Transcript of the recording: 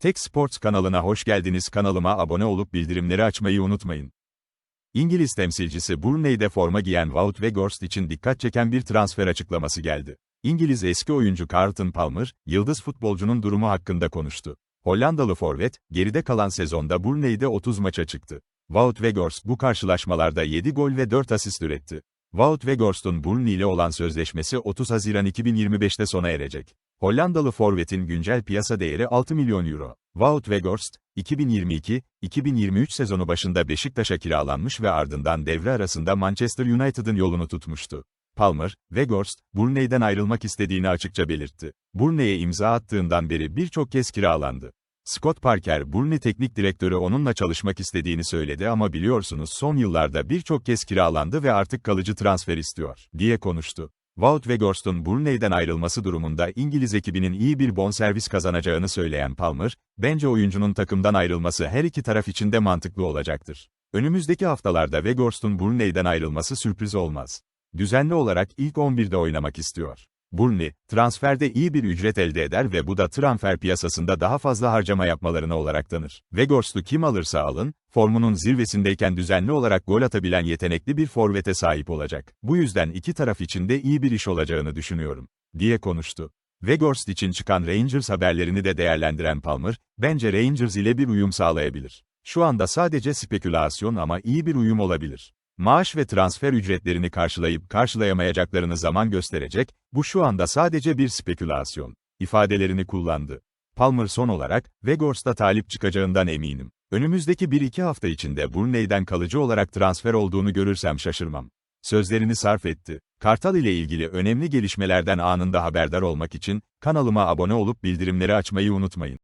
Tek Sports kanalına hoş geldiniz. Kanalıma abone olup bildirimleri açmayı unutmayın. İngiliz temsilcisi Burnley'de forma giyen Wout Weghorst için dikkat çeken bir transfer açıklaması geldi. İngiliz eski oyuncu Carlton Palmer, yıldız futbolcunun durumu hakkında konuştu. Hollandalı forvet, geride kalan sezonda Burnley'de 30 maça çıktı. Wout Weghorst bu karşılaşmalarda 7 gol ve 4 asist üretti. Wout Weghorst'un Burnley ile olan sözleşmesi 30 Haziran 2025'te sona erecek. Hollandalı forvetin güncel piyasa değeri 6 milyon euro. Wout Weghorst, 2022-2023 sezonu başında Beşiktaş'a kiralanmış ve ardından devre arasında Manchester United'ın yolunu tutmuştu. Palmer, Weghorst, Burnley'den ayrılmak istediğini açıkça belirtti. Burnley'e imza attığından beri birçok kez kiralandı. Scott Parker, Burnley teknik direktörü onunla çalışmak istediğini söyledi ama biliyorsunuz son yıllarda birçok kez kiralandı ve artık kalıcı transfer istiyor, diye konuştu. Wout Weghorst'un Burnley'den ayrılması durumunda İngiliz ekibinin iyi bir bonservis kazanacağını söyleyen Palmer, bence oyuncunun takımdan ayrılması her iki taraf için de mantıklı olacaktır. Önümüzdeki haftalarda Weghorst'un Burnley'den ayrılması sürpriz olmaz. Düzenli olarak ilk 11'de oynamak istiyor. Burnley, transferde iyi bir ücret elde eder ve bu da transfer piyasasında daha fazla harcama yapmalarına olarak tanır. Weghorst'u kim alırsa alın, formunun zirvesindeyken düzenli olarak gol atabilen yetenekli bir forvete sahip olacak. Bu yüzden iki taraf için de iyi bir iş olacağını düşünüyorum, diye konuştu. Weghorst için çıkan Rangers haberlerini de değerlendiren Palmer, bence Rangers ile bir uyum sağlayabilir. Şu anda sadece spekülasyon ama iyi bir uyum olabilir. Maaş ve transfer ücretlerini karşılayıp karşılayamayacaklarını zaman gösterecek, bu şu anda sadece bir spekülasyon, ifadelerini kullandı. Palmer son olarak, Weghorst'a talip çıkacağından eminim. Önümüzdeki 1-2 hafta içinde Burnley'den kalıcı olarak transfer olduğunu görürsem şaşırmam. Sözlerini sarf etti. Kartal ile ilgili önemli gelişmelerden anında haberdar olmak için, kanalıma abone olup bildirimleri açmayı unutmayın.